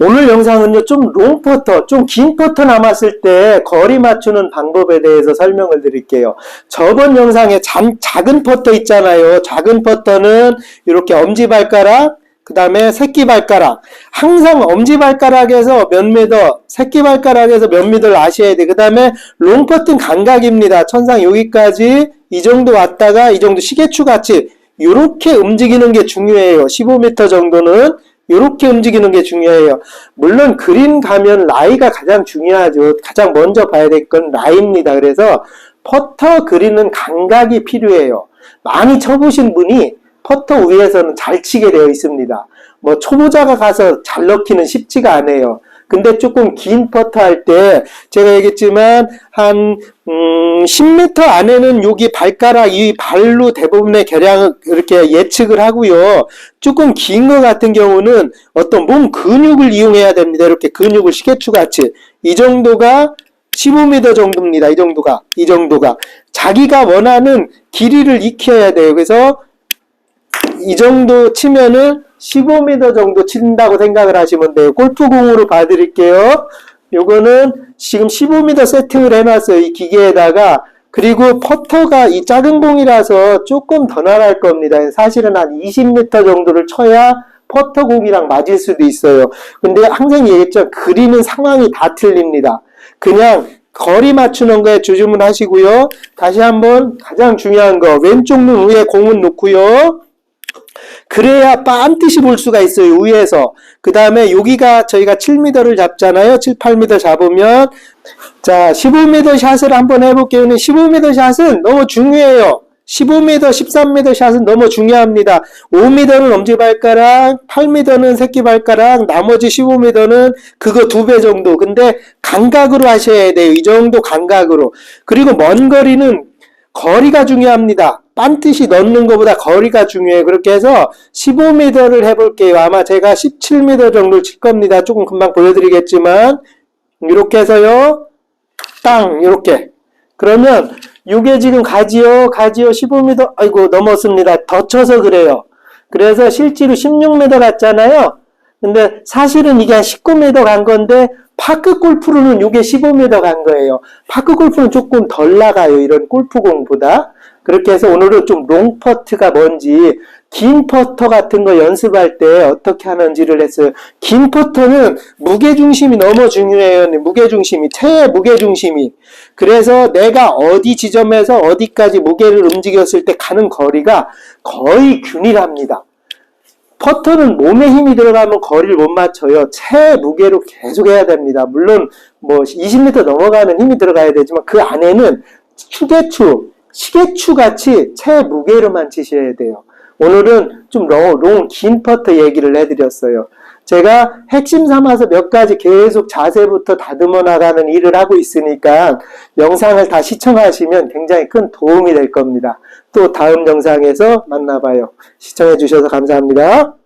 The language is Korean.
오늘 영상은요, 좀 롱 퍼터, 좀 긴 퍼터 남았을 때 거리 맞추는 방법에 대해서 설명을 드릴게요. 저번 영상에 잠, 작은 퍼터 있잖아요. 작은 퍼터는 이렇게 엄지발가락, 그 다음에 새끼발가락. 항상 엄지발가락에서 몇 미터, 새끼발가락에서 몇 미터를 아셔야 돼. 그 다음에 롱퍼트는 감각입니다. 천상 여기까지 이 정도 왔다가 이 정도 시계추 같이 이렇게 움직이는 게 중요해요. 15m 정도는 이렇게 움직이는 게 중요해요. 물론 그린 가면 라이가 가장 중요하죠. 가장 먼저 봐야 될 건 라이입니다. 그래서 퍼터 그리는 감각이 필요해요. 많이 쳐보신 분이 퍼터 위에서는 잘 치게 되어 있습니다. 뭐 초보자가 가서 잘 넣기는 쉽지가 않아요. 근데 조금 긴 퍼터 할 때 제가 얘기했지만 한 음, 10m 안에는 여기 발가락 이 발로 대부분의 계량을 이렇게 예측을 하고요. 조금 긴거 같은 경우는 어떤 몸 근육을 이용해야 됩니다. 이렇게 근육을 시계추 같이 이 정도가 15m 정도입니다. 이 정도가 이 정도가 자기가 원하는 길이를 익혀야 돼요. 그래서 이 정도 치면은 15m 정도 친다고 생각을 하시면 돼요. 골프공으로 봐드릴게요. 요거는 지금 15m 세팅을 해놨어요. 이 기계에다가. 그리고 퍼터가 이 작은 공이라서 조금 더 날아갈 겁니다. 사실은 한 20m 정도를 쳐야 퍼터 공이랑 맞을 수도 있어요. 근데 항상 얘기했죠. 그리는 상황이 다 틀립니다. 그냥 거리 맞추는 거에 주춤을 하시고요. 다시 한번 가장 중요한 거 왼쪽 눈 위에 공은 놓고요. 그래야 빤듯이 볼 수가 있어요. 위에서. 그 다음에 여기가 저희가 7m를 잡잖아요. 7, 8m 잡으면 자 15m 샷을 한번 해볼게요. 15m 샷은 너무 중요해요. 15m, 13m 샷은 너무 중요합니다. 5m는 엄지발가락, 8m는 새끼발가락, 나머지 15m는 그거 두 배 정도. 근데 감각으로 하셔야 돼요. 이 정도 감각으로. 그리고 먼 거리는 거리가 중요합니다. 빤듯이 넣는 것보다 거리가 중요해요. 그렇게 해서 15m를 해볼게요. 아마 제가 17m 정도 칠 겁니다. 조금 금방 보여드리겠지만 이렇게 해서요. 땅 이렇게 그러면 이게 지금 가지요 가지요 15m 아이고 넘었습니다. 더 쳐서 그래요. 그래서 실제로 16m 갔잖아요. 근데 사실은 이게 한 19m 간 건데 파크 골프로는 이게 15m 간 거예요. 파크 골프는 조금 덜 나가요. 이런 골프공보다. 그렇게 해서 오늘은 좀 롱퍼트가 뭔지 긴 퍼터 같은 거 연습할 때 어떻게 하는지를 했어요. 긴 퍼터는 무게중심이 너무 중요해요. 무게중심이, 체의 무게중심이. 그래서 내가 어디 지점에서 어디까지 무게를 움직였을 때 가는 거리가 거의 균일합니다. 퍼터는 몸에 힘이 들어가면 거리를 못 맞춰요. 체 무게로 계속 해야 됩니다. 물론 뭐 20m 넘어가면 힘이 들어가야 되지만 그 안에는 추계추, 시계추 같이 체 무게로만 치셔야 돼요. 오늘은 좀 롱, 긴 퍼터 얘기를 해드렸어요. 제가 핵심 삼아서 몇 가지 계속 자세부터 다듬어 나가는 일을 하고 있으니까 영상을 다 시청하시면 굉장히 큰 도움이 될 겁니다. 또 다음 영상에서 만나봐요. 시청해 주셔서 감사합니다.